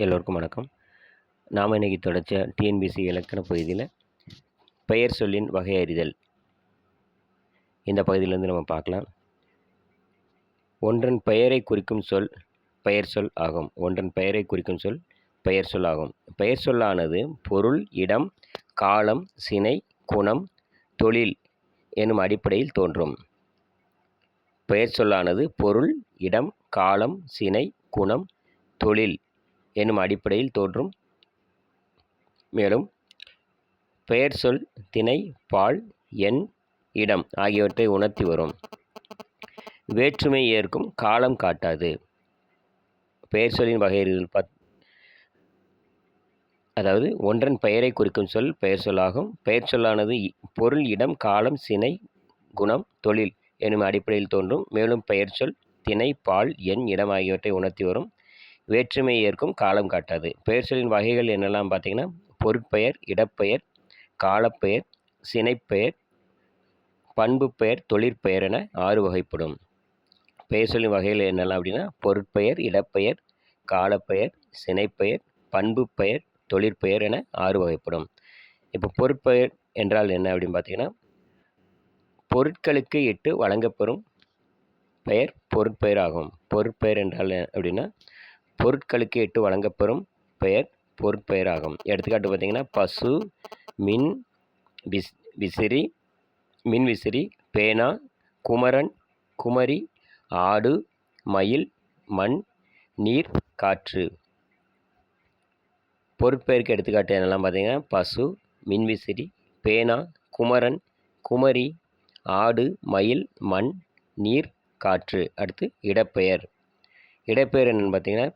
எல்லோருக்கும் வணக்கம். நாம் இன்றைக்கி தொடர்ச்ச டிஎன்பிசி இலக்கண பகுதியில் பெயர் சொல்லின் வகை அறிதல். இந்த பகுதியிலேருந்து நம்ம பார்க்கலாம். ஒன்றன் பெயரை குறிக்கும் சொல் பெயர் சொல் ஆகும். ஒன்றன் பெயரை குறிக்கும் சொல் பெயர் சொல் ஆகும். பெயர் சொல்லானது பொருள் இடம் காலம் சினை குணம் தொழில் எனும் அடிப்படையில் தோன்றும். பெயர் சொல்லானது பொருள் இடம் காலம் சினை குணம் தொழில் எனும் அடிப்படையில் தோன்றும். மேலும் பெயர் சொல் திணை பால் எண் இடம் ஆகியவற்றை உணர்த்தி வரும். வேற்றுமை ஏற்கும் காலம் காட்டாது. பெயர் சொல்லின் வகையில் பத் அதாவது ஒன்றன் பெயரை குறிக்கும் சொல் பெயர் சொல்லாகும். பெயர் சொல்லானது பொருள் இடம் காலம் சினை குணம் தொழில் எனும் அடிப்படையில் தோன்றும். மேலும் பெயர் சொல் திணை பால் எண் இடம் ஆகியவற்றை உணர்த்தி வரும். வேற்றுமை ஏற்கும் காலம் காட்டாது. பெயர் சொல்லின் வகைகள் என்னெல்லாம் பார்த்தீங்கன்னா பொருட்பெயர் இடப்பெயர் காலப்பெயர் சினைப்பெயர் பண்பு பெயர் தொழிற்பெயர் என ஆறு வகைப்படும். பெயர் சொல்லின் வகைகள் என்னெல்லாம் அப்படின்னா பொருட்பெயர் இடப்பெயர் காலப்பெயர் சினைப்பெயர் பண்பு பெயர் தொழிற்பெயர் என ஆறு வகைப்படும். இப்போ பொருட்பெயர் என்றால் என்ன அப்படின்னு பார்த்தீங்கன்னா பொருட்களுக்கு இட்டு வழங்கப்பெறும் பெயர் பொருட்பெயர் ஆகும். பொருட்பெயர் என்றால் அப்படின்னா பொருட்களுக்கு இட்டு வழங்கப்பெறும் பெயர் பொருட்பெயர் ஆகும் எடுத்துக்காட்டு பார்த்தீங்கன்னா பசு மின் விஸ் விசிறி மின் விசிறி பேனா குமரன் குமரி ஆடு மயில் மண் நீர் காற்று. பொருட்பெயருக்கு எடுத்துக்காட்டு என்னெல்லாம் பார்த்தீங்கன்னா பசு மின்விசிறி பேனா குமரன் குமரி ஆடு மயில் மண் நீர் காற்று. அடுத்து இடப்பெயர். இடப்பெயர் என்னென்னு பார்த்தீங்கன்னா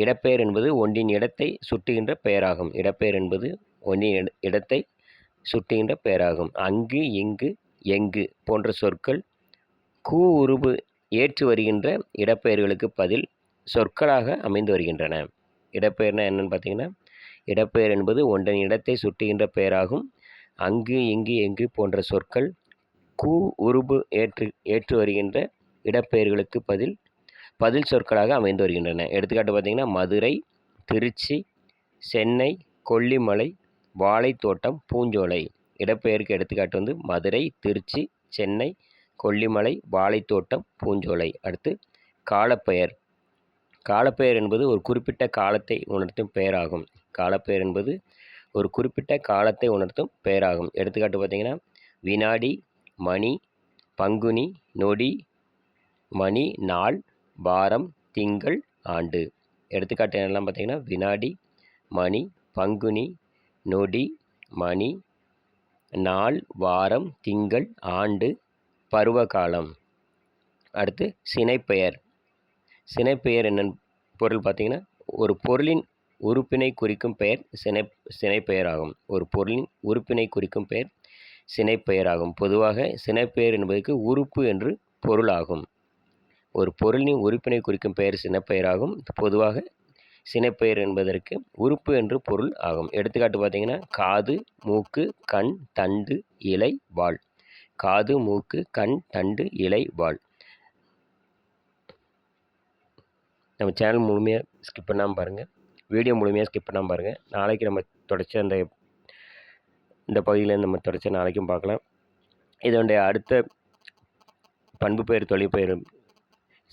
இடப்பெயர் என்பது ஒன்றின் இடத்தை சுட்டுகின்ற பெயராகும். இடப்பெயர் என்பது ஒன்றின் இட- இடத்தை சுட்டுகின்ற பெயராகும். அங்கு இங்கு எங்கு போன்ற சொற்கள் கூ உருபு ஏற்று வருகின்ற இடப்பெயர்களுக்கு பதில் சொற்களாக அமைந்து வருகின்றன. இடப்பெயர்னா என்னென்னு பார்த்தீங்கன்னா இடப்பெயர் என்பது ஒன்றின் இடத்தை சுட்டுகின்ற பெயராகும். அங்கு இங்கு எங்கு போன்ற சொற்கள் கூ உருபு ஏற்று ஏற்று வருகின்ற இடப்பெயர்களுக்கு பதில் பதில் சொற்களாக அமைந்து வருகின்றன. எடுத்துக்காட்டு பார்த்தீங்கன்னா மதுரை திருச்சி சென்னை கொல்லிமலை வாழைத்தோட்டம் பூஞ்சோலை. இடப்பெயருக்கு எடுத்துக்காட்டு வந்து மதுரை திருச்சி சென்னை கொல்லிமலை வாழைத்தோட்டம் பூஞ்சோலை. அடுத்து காலப்பெயர். காலப்பெயர் என்பது ஒரு குறிப்பிட்ட காலத்தை உணர்த்தும் பெயராகும். காலப்பெயர் என்பது ஒரு குறிப்பிட்ட காலத்தை உணர்த்தும் பெயராகும். எடுத்துக்காட்டு பார்த்தீங்கன்னா வினாடி மணி பங்குனி நொடி மணி நாள் வாரம் திங்கள் ஆண்டு. எடுத்துக்காட்டு என்னெல்லாம் பார்த்தீங்கன்னா வினாடி மணி பங்குனி நொடி மணி நாள் வாரம் திங்கள் ஆண்டு பருவகாலம். அடுத்து சினைப்பெயர். சினைப்பெயர் என்னென்னு பொருள் பார்த்தீங்கன்னா ஒரு பொருளின் உறுப்பினை குறிக்கும் பெயர் சினை சினைப்பெயர் ஆகும் ஒரு பொருளின் உறுப்பினை குறிக்கும் பெயர் சினைப்பெயர் ஆகும் பொதுவாக சினைப்பெயர் என்பதற்கு உறுப்பு என்று பொருளாகும். ஒரு பொருளின் உறுப்பினை குறிக்கும் பெயர் சினப்பெயராகும் பொதுவாக சினைப்பெயர் என்பதற்கு உறுப்பு என்று பொருள் ஆகும். எடுத்துக்காட்டு பார்த்தீங்கன்னா காது மூக்கு கண் தண்டு இலை வாள். காது மூக்கு கண் தண்டு இலை வாள். நம்ம சேனல் முழுமையாக ஸ்கிப் பண்ணாமல் பாருங்கள் வீடியோ முழுமையாக ஸ்கிப் பண்ணாமல் பாருங்கள் நாளைக்கு நம்ம தொடர்ச்சி அந்த இந்த பகுதியில் நம்ம தொடர்ச்சி நாளைக்கும் பார்க்கலாம். இதனுடைய அடுத்த பண்பு பெயர் தொழிற்பெயர்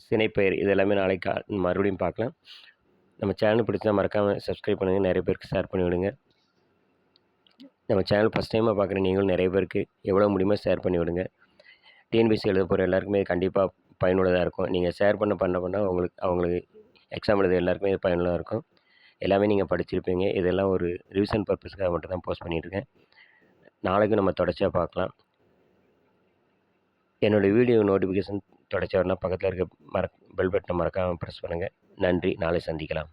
சினைப்பெயர் இது எல்லாமே நாளைக்கு மறுபடியும் பார்க்கலாம். நம்ம சேனல் பிடிச்சா மறக்காமல் சப்ஸ்கிரைப் பண்ணுங்கள் நிறைய பேருக்கு ஷேர் பண்ணி விடுங்க நம்ம சேனல் ஃபஸ்ட் டைமாக பார்க்குற நீங்களும் நிறைய பேருக்கு எவ்வளோ முடியுமோ ஷேர் பண்ணி விடுங்க டிஎன்பிசி எழுத போகிற எல்லாருக்குமே கண்டிப்பாக பயனுள்ளதாக இருக்கும். நீங்கள் ஷேர் பண்ண பண்ண பண்ண உங்களுக்கு அவங்களுக்கு எக்ஸாம் எழுத எல்லாருக்குமே இது பயனுள்ளதாக இருக்கும். எல்லாமே நீங்கள் படிச்சிருப்பீங்க. இதெல்லாம் ஒரு ரிவிஷன் பர்பஸ்க்காக மட்டும் தான் போஸ்ட் பண்ணியிருக்கேன் நாளைக்கு நம்ம தொடர்ச்சியாக பார்க்கலாம். என்னோடய வீடியோ நோட்டிஃபிகேஷன் தொடர்ச்சி பக்கத்தில் இருக்க மற பெல் பட்டனை மறக்காமல் ப்ரெஸ் பண்ணுங்கள் நன்றி. நாளை சந்திக்கலாம்.